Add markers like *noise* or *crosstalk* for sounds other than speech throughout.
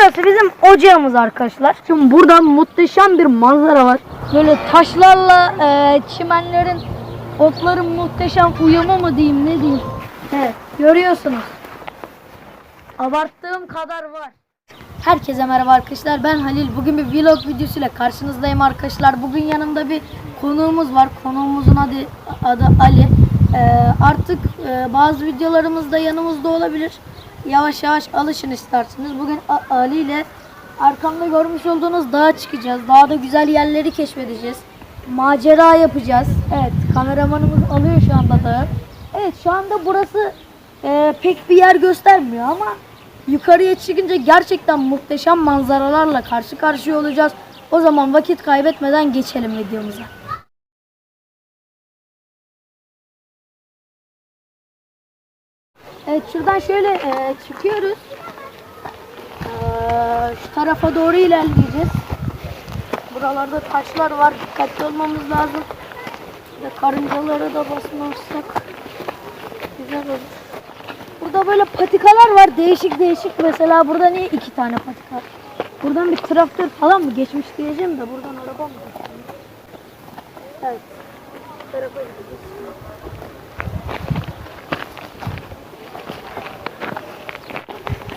burası bizim ocağımız arkadaşlar. Şimdi burada muhteşem bir manzara var. Böyle taşlarla e, çimenlerin, otların muhteşem uyumu mu diyeyim ne diyeyim. Evet görüyorsunuz. Abarttığım kadar var. Herkese merhaba arkadaşlar. Ben Halil. Bugün bir vlog videosuyla karşınızdayım arkadaşlar. Bugün yanımda bir konuğumuz var. Konuğumuzun adı, adı Ali. Ee, artık e, bazı videolarımızda yanımızda olabilir. Yavaş yavaş alışın isterseniz. Bugün Ali ile arkamda görmüş olduğunuz dağa çıkacağız. Dağda güzel yerleri keşfedeceğiz. Macera yapacağız. Evet kameramanımız alıyor şu anda dağı. Evet şu anda burası e, pek bir yer göstermiyor ama yukarıya çıkınca gerçekten muhteşem manzaralarla karşı karşıya olacağız. O zaman vakit kaybetmeden geçelim videomuza. Evet şuradan şöyle e, çıkıyoruz. E, şu tarafa doğru ilerleyeceğiz. Buralarda taşlar var. Dikkatli olmamız lazım. Ve karıncalara da basmazsak güzel olur. Burada böyle patikalar var. Değişik değişik. Mesela burada niye iki tane patika? Buradan bir traktör falan mı geçmiş diyeceğim de buradan araba mı? Evet. Tarafa gideceğiz.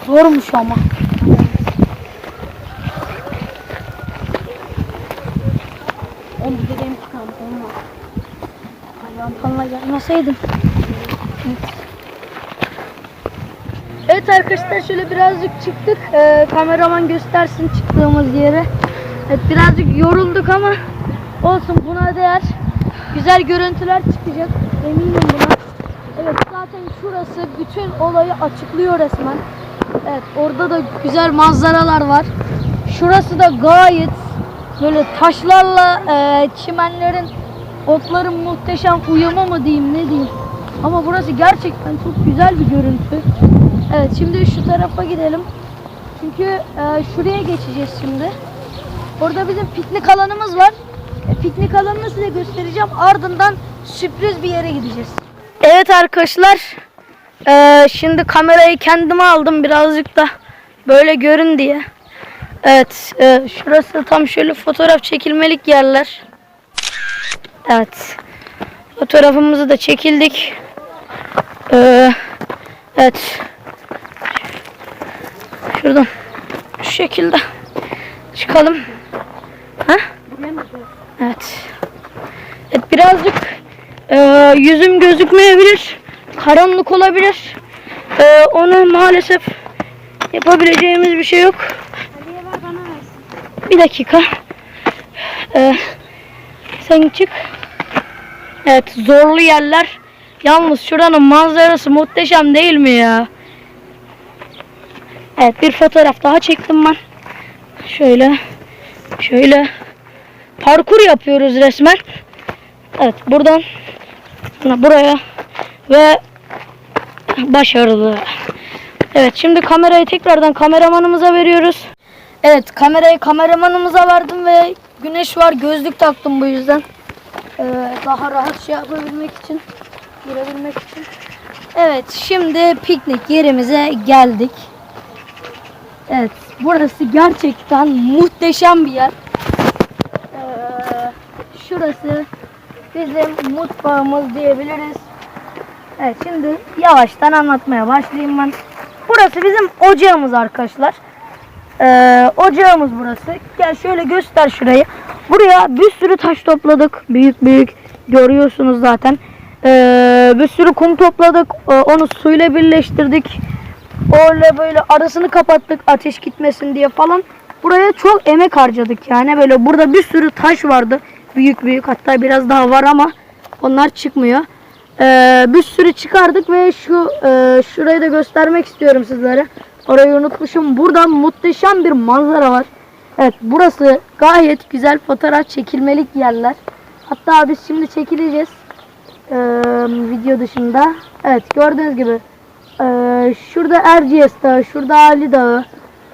Zormuş ama. Onu. Olmaz. Ayağım falan gelmeseydim. Evet arkadaşlar şöyle birazcık çıktık. Ee, kameraman göstersin çıktığımız yere. Evet birazcık yorulduk ama olsun buna değer. Güzel görüntüler çıkacak. Eminim buna. Evet zaten şurası bütün olayı açıklıyor resmen. Evet orada da güzel manzaralar var. Şurası da gayet böyle taşlarla e, çimenlerin otların muhteşem uyumu mu diyeyim ne diyeyim. Ama burası gerçekten çok güzel bir görüntü. Evet şimdi şu tarafa gidelim. Çünkü e, şuraya geçeceğiz şimdi. Orada bizim piknik alanımız var. E, piknik alanını size göstereceğim. Ardından sürpriz bir yere gideceğiz. Evet arkadaşlar. E, şimdi kamerayı kendime aldım birazcık da böyle görün diye. Evet. e, şurası tam şöyle fotoğraf çekilmelik yerler. Evet. Fotoğrafımızı da çekildik. E, evet. Şuradan şu şekilde çıkalım. Ha? Evet. Evet birazcık e, yüzüm gözükmeyebilir. Karanlık olabilir. E, onu maalesef yapabileceğimiz bir şey yok. Bir dakika. E, sen çık. Evet zorlu yerler. Yalnız şuranın manzarası muhteşem değil mi ya? Evet bir fotoğraf daha çektim ben. Şöyle. Şöyle. Parkur yapıyoruz resmen. Evet buradan buraya ve başarılı. Evet şimdi kamerayı tekrardan kameramanımıza veriyoruz. Evet kamerayı kameramanımıza verdim ve güneş var gözlük taktım bu yüzden. Ee, daha rahat şey yapabilmek için, görebilmek için. Evet şimdi piknik yerimize geldik. Evet, burası gerçekten muhteşem bir yer. Ee, şurası bizim mutfağımız diyebiliriz. Evet, şimdi yavaştan anlatmaya başlayayım ben. Burası bizim ocağımız arkadaşlar. Ee, ocağımız burası. Gel şöyle göster şurayı. Buraya bir sürü taş topladık. Büyük büyük görüyorsunuz zaten. Ee, bir sürü kum topladık. Ee, onu suyla birleştirdik. Öyle böyle arasını kapattık ateş gitmesin diye falan. Buraya çok emek harcadık yani böyle burada bir sürü taş vardı. Büyük büyük hatta biraz daha var ama onlar çıkmıyor. Ee, bir sürü çıkardık ve şu e, şurayı da göstermek istiyorum sizlere. Orayı unutmuşum. Burada muhteşem bir manzara var. Evet burası gayet güzel fotoğraf çekilmelik yerler. Hatta biz şimdi çekileceğiz. Ee, video dışında. Evet gördüğünüz gibi ee, şurada Erciyes Dağı, şurada Ali Dağı.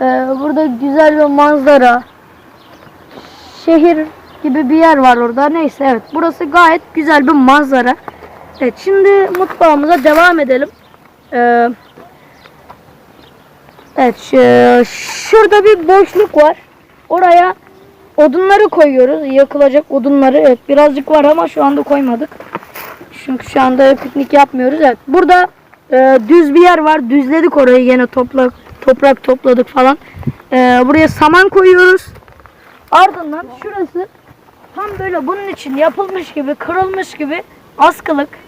Ee, burada güzel bir manzara. Şehir gibi bir yer var orada. Neyse evet. Burası gayet güzel bir manzara. Evet şimdi mutfağımıza devam edelim. Ee, evet şu, şurada bir boşluk var. Oraya odunları koyuyoruz. Yakılacak odunları. Evet birazcık var ama şu anda koymadık. Çünkü şu anda piknik yapmıyoruz. Evet. Burada e, düz bir yer var. Düzledik orayı yine toprak toprak topladık falan. E, buraya saman koyuyoruz. Ardından şurası tam böyle bunun için yapılmış gibi, kırılmış gibi askılık.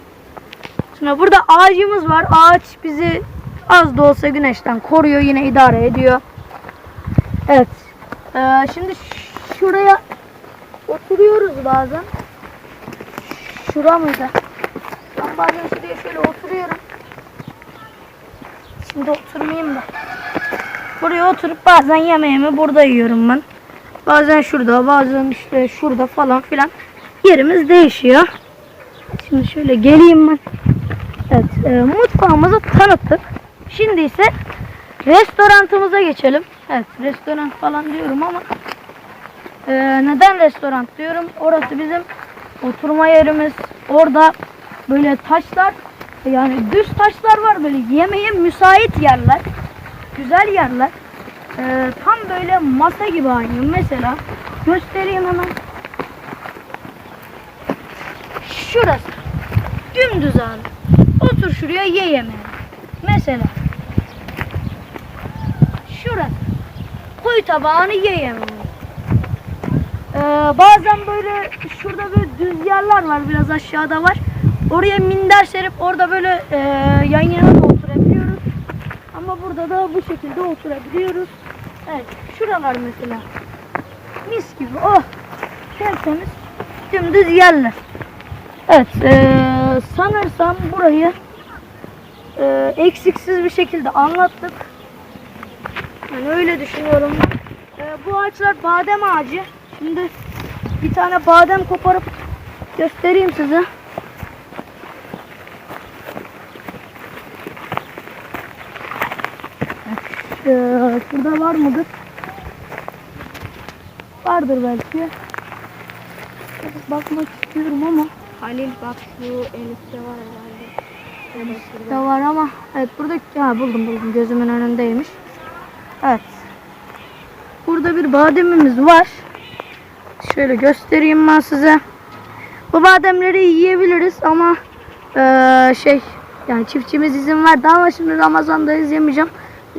Sonra burada ağacımız var. Ağaç bizi az da olsa güneşten koruyor. Yine idare ediyor. Evet. Ee, şimdi şuraya oturuyoruz bazen. Şura mıydı? Ben bazen şuraya şöyle oturuyorum. Şimdi oturmayayım da. Buraya oturup bazen yemeğimi burada yiyorum ben. Bazen şurada, bazen işte şurada falan filan. Yerimiz değişiyor. Şimdi şöyle geleyim ben. Evet, e, mutfağımızı tanıttık. Şimdi ise restorantımıza geçelim. Evet, restoran falan diyorum ama e, neden restoran diyorum? Orası bizim oturma yerimiz. Orada böyle taşlar, yani düz taşlar var böyle yemeğe müsait yerler. Güzel yerler. E, tam böyle masa gibi aynı. Mesela göstereyim hemen. Şurası. Dümdüz abi. Otur şuraya ye yemeğini. Mesela. Şurası. Koy tabağını ye yemeğini. Ee, bazen böyle şurada böyle düz yerler var biraz aşağıda var. Oraya minder serip orada böyle e, yan yana da oturabiliyoruz. Ama burada da bu şekilde oturabiliyoruz. Evet şuralar mesela. Mis gibi oh tertemiz dümdüz yerler. Evet, sanırsam burayı eee, eksiksiz bir şekilde anlattık. Yani öyle düşünüyorum. Eee, bu ağaçlar badem ağacı. Şimdi bir tane badem koparıp göstereyim size. Eee, şurada var mıdır? Vardır belki. Bakmak istiyorum ama. Halil bak şu üstte var herhalde. da var ama evet burada ha, buldum buldum gözümün önündeymiş. Evet. Burada bir bademimiz var. Şöyle göstereyim ben size. Bu bademleri yiyebiliriz ama eee, şey yani çiftçimiz izin verdi ama şimdi Ramazan'dayız yemeyeceğim.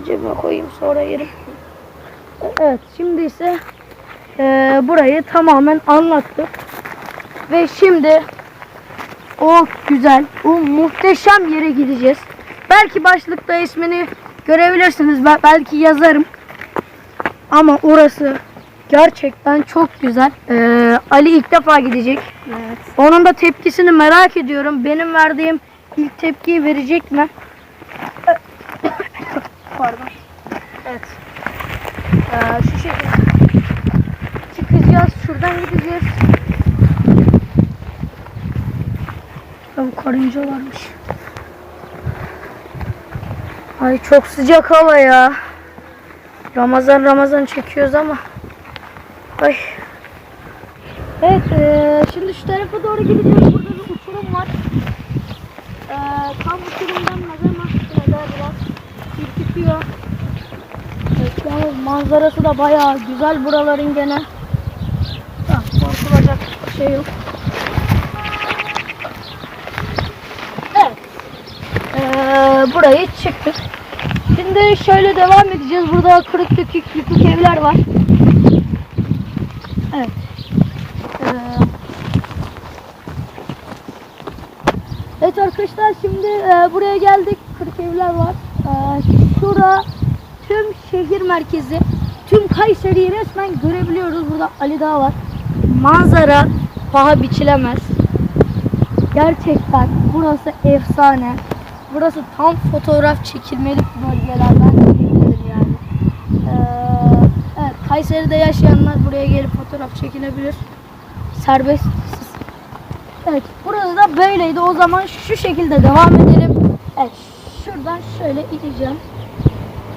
Cebime koyayım sonra yerim. Evet şimdi ise eee, burayı tamamen anlattık. Ve şimdi o güzel, o muhteşem yere gideceğiz. Belki başlıkta ismini görebilirsiniz. Ben belki yazarım. Ama orası gerçekten çok güzel. Ee, Ali ilk defa gidecek. Evet. Onun da tepkisini merak ediyorum. Benim verdiğim ilk tepkiyi verecek mi? *coughs* Pardon. Evet. Ee, şu şekilde çıkacağız. Şuradan gideceğiz. Ya bu karınca varmış. Ay çok sıcak hava ya. Ramazan Ramazan çekiyoruz ama. Ay. Evet eee, şimdi şu tarafa doğru gideceğiz. Burada bir uçurum var. Eee tam uçurumdan nazar mahsulede biraz ürkütüyor. Evet, yalnız manzarası da bayağı güzel buraların gene. Ha, korkulacak şey yok. Ee, burayı çıktık. Şimdi şöyle devam edeceğiz. Burada kırık dökük yıkık evler var. Evet. Ee, evet arkadaşlar şimdi e, buraya geldik. Kırık evler var. Ee, şurada tüm şehir merkezi, tüm Kayseri'yi resmen görebiliyoruz. Burada Ali Dağ var. Manzara paha biçilemez. Gerçekten burası efsane. Burası tam fotoğraf çekilmelik bölgelerden diyebilirim yani. Ee, evet, Kayseri'de yaşayanlar buraya gelip fotoğraf çekilebilir. Serbest. Evet, burası da böyleydi. O zaman şu şekilde devam edelim. Evet, şuradan şöyle ineceğim.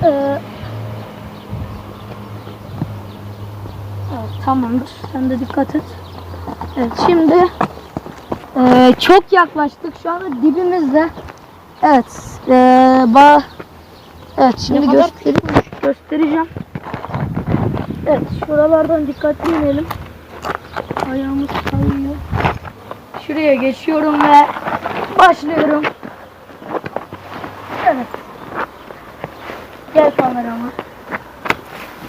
Ee, evet, tamamdır. Sen de dikkat et. Evet, şimdi ee, çok yaklaştık. Şu anda dibimizde. Evet. Ee, ba evet şimdi göstereyim. Göstereceğim. Evet şuralardan dikkatli inelim. Ayağımız kayıyor. Şuraya geçiyorum ve başlıyorum. Evet. Gel kamerama.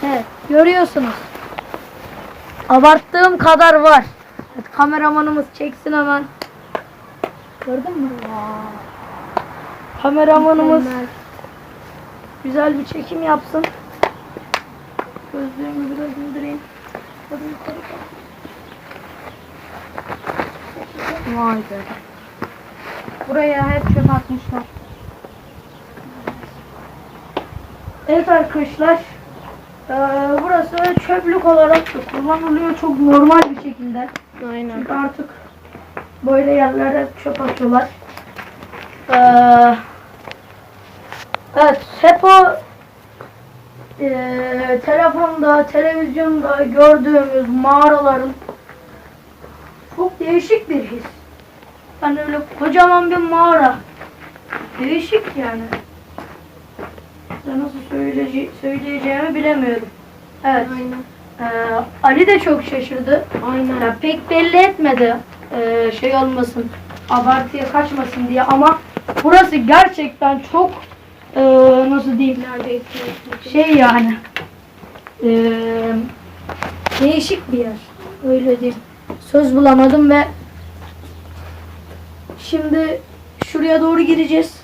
Evet görüyorsunuz. Abarttığım kadar var. Evet, kameramanımız çeksin hemen. Gördün mü? Kameramanımız Mükemmel. güzel bir çekim yapsın. Gözlüğümü biraz indireyim. Hadi yukarı. Vay be. Buraya hep çöp atmışlar. Evet arkadaşlar. eee, burası çöplük olarak da kullanılıyor çok normal bir şekilde. Aynen. Çünkü artık böyle yerlere çöp atıyorlar. Eee, evet hep o eee, telefonda, televizyonda gördüğümüz mağaraların çok değişik bir his. Yani öyle kocaman bir mağara. Değişik yani. Size nasıl söyleyece- söyleyeceğimi bilemiyorum. Evet. Aynen. eee, Ali de çok şaşırdı. Aynen. Ya pek belli etmedi eee, şey olmasın, abartıya kaçmasın diye ama burası gerçekten çok eee, nasıl diyeyim şey yani eee, değişik bir yer öyle diyeyim. Söz bulamadım ve şimdi şuraya doğru gireceğiz.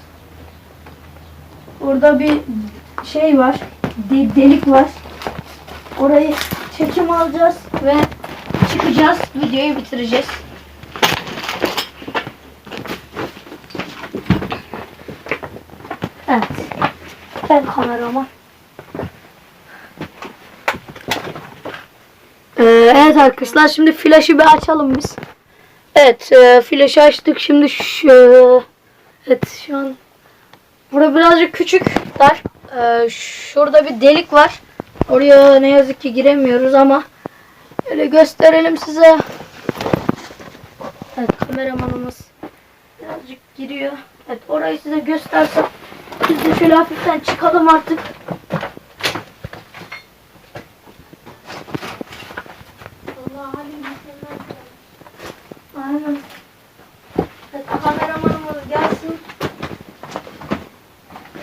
Orada bir şey var, de- delik var. Orayı çekim alacağız ve çıkacağız. Videoyu bitireceğiz. Evet. Ben kameraman. Ee, evet arkadaşlar şimdi flaşı bir açalım biz. Evet e, flaşı açtık şimdi şu evet şu an burada birazcık küçük dar. Ee, şurada bir delik var. Oraya ne yazık ki giremiyoruz ama öyle gösterelim size. Evet kameramanımız birazcık giriyor. Evet orayı size göstersem biz de şöyle hafiften çıkalım artık. Aynen. Kameramanımız gelsin.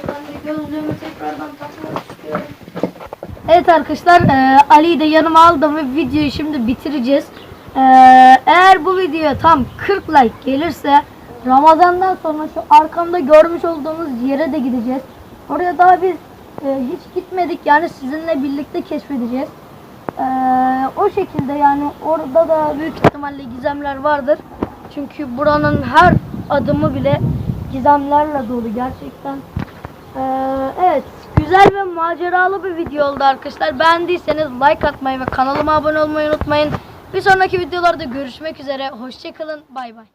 Ben de gözlüğümü tekrardan takmak istiyorum. Evet arkadaşlar e, Ali'yi de yanıma aldım ve videoyu şimdi bitireceğiz. E, eğer bu videoya tam 40 like gelirse Ramazan'dan sonra şu arkamda görmüş olduğunuz yere de gideceğiz. Oraya daha biz e, hiç gitmedik yani sizinle birlikte keşfedeceğiz. Ee, o şekilde yani orada da büyük ihtimalle gizemler vardır. Çünkü buranın her adımı bile gizemlerle dolu gerçekten. Ee, evet güzel ve maceralı bir video oldu arkadaşlar. Beğendiyseniz like atmayı ve kanalıma abone olmayı unutmayın. Bir sonraki videolarda görüşmek üzere. Hoşçakalın. Bay bay.